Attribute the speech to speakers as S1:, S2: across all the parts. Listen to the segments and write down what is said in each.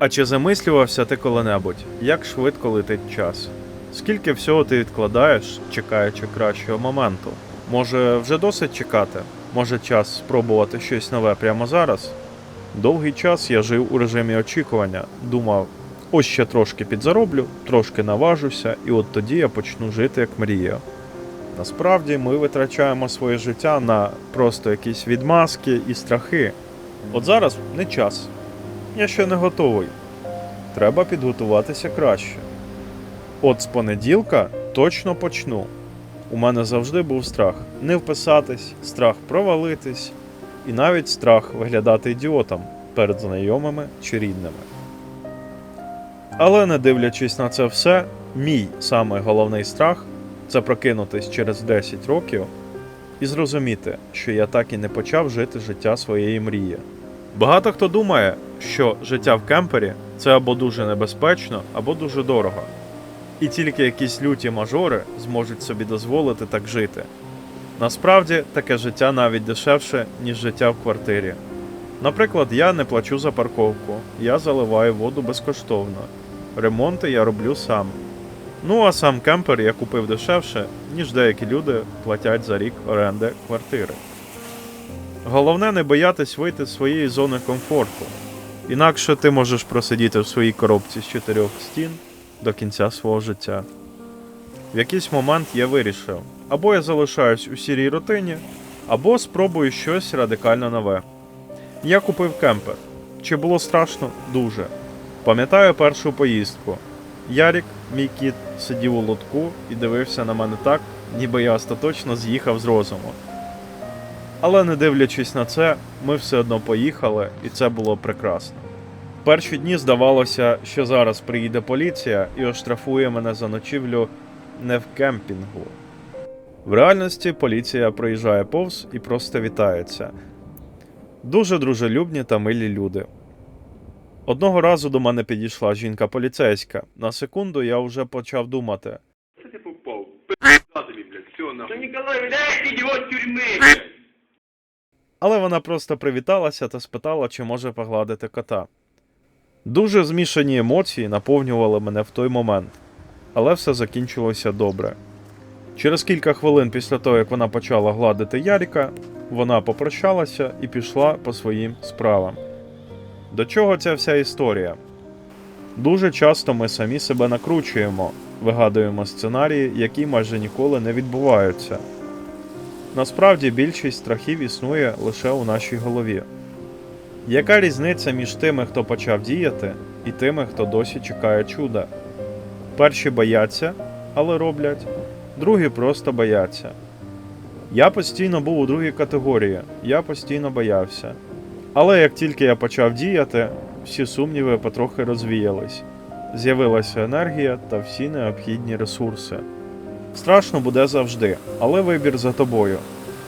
S1: А чи замислювався ти коли-небудь, як швидко летить час? Скільки всього ти відкладаєш, чекаючи кращого моменту? Може, вже досить чекати? Може час спробувати щось нове прямо зараз? Довгий час я жив у режимі очікування, думав, ось ще трошки підзароблю, трошки наважуся, і от тоді я почну жити як мріяв. Насправді ми витрачаємо своє життя на просто якісь відмазки і страхи. От зараз не час. Я ще не готовий. Треба підготуватися краще. От з понеділка точно почну. У мене завжди був страх не вписатись, страх провалитись, і навіть страх виглядати ідіотом перед знайомими чи рідними. Але не дивлячись на це все, мій самий головний страх це прокинутись через 10 років і зрозуміти, що я так і не почав жити життя своєї мрії. Багато хто думає, що життя в кемпері це або дуже небезпечно, або дуже дорого. І тільки якісь люті мажори зможуть собі дозволити так жити. Насправді таке життя навіть дешевше, ніж життя в квартирі. Наприклад, я не плачу за парковку, я заливаю воду безкоштовно. Ремонти я роблю сам. Ну а сам кемпер я купив дешевше, ніж деякі люди платять за рік оренди квартири. Головне не боятись вийти з своєї зони комфорту. Інакше ти можеш просидіти в своїй коробці з чотирьох стін до кінця свого життя. В якийсь момент я вирішив: або я залишаюсь у сірій рутині, або спробую щось радикально нове. Я купив кемпер. Чи було страшно? Дуже. Пам'ятаю першу поїздку. Ярік, мій кіт, сидів у лотку і дивився на мене так, ніби я остаточно з'їхав з розуму. Але не дивлячись на це, ми все одно поїхали, і це було прекрасно. Перші дні здавалося, що зараз приїде поліція і оштрафує мене за ночівлю не в кемпінгу. В реальності поліція проїжджає повз і просто вітається. Дуже дружелюбні та милі люди. Одного разу до мене підійшла жінка поліцейська. На секунду я вже почав думати,
S2: Что ты попал? Пизда блядь, все нахуй. Да Николай, блядь, тюрьмы, блядь.
S1: Але вона просто привіталася та спитала, чи може погладити кота. Дуже змішані емоції наповнювали мене в той момент, але все закінчилося добре. Через кілька хвилин після того, як вона почала гладити Яріка, вона попрощалася і пішла по своїм справам. До чого ця вся історія? Дуже часто ми самі себе накручуємо, вигадуємо сценарії, які майже ніколи не відбуваються. Насправді більшість страхів існує лише у нашій голові. Яка різниця між тими, хто почав діяти, і тими, хто досі чекає чуда? Перші бояться, але роблять, другі просто бояться. Я постійно був у другій категорії, я постійно боявся. Але як тільки я почав діяти, всі сумніви потрохи розвіялись. З'явилася енергія та всі необхідні ресурси. Страшно буде завжди, але вибір за тобою.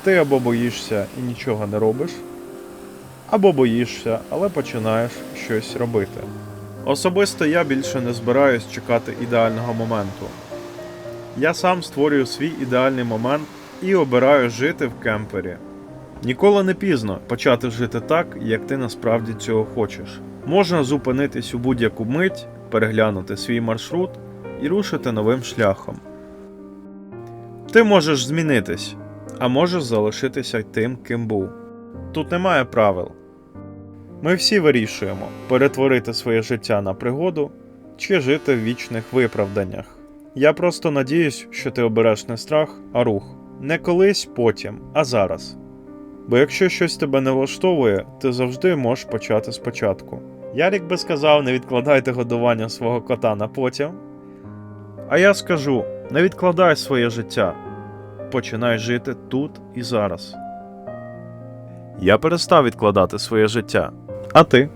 S1: Ти або боїшся і нічого не робиш, або боїшся, але починаєш щось робити. Особисто я більше не збираюсь чекати ідеального моменту. Я сам створюю свій ідеальний момент і обираю жити в кемпері. Ніколи не пізно почати жити так, як ти насправді цього хочеш. Можна зупинитись у будь-яку мить, переглянути свій маршрут і рушити новим шляхом. Ти можеш змінитись, а можеш залишитися тим, ким був. Тут немає правил. Ми всі вирішуємо перетворити своє життя на пригоду чи жити в вічних виправданнях. Я просто надіюсь, що ти обереш не страх, а рух. Не колись потім, а зараз. Бо якщо щось тебе не влаштовує, ти завжди можеш почати спочатку. Ярік би сказав, не відкладайте годування свого кота на потім. А я скажу: не відкладай своє життя. Починай жити тут і зараз. Я перестав відкладати своє життя. А ти?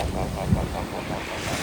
S1: バンバンバンバンバンバンバンバン。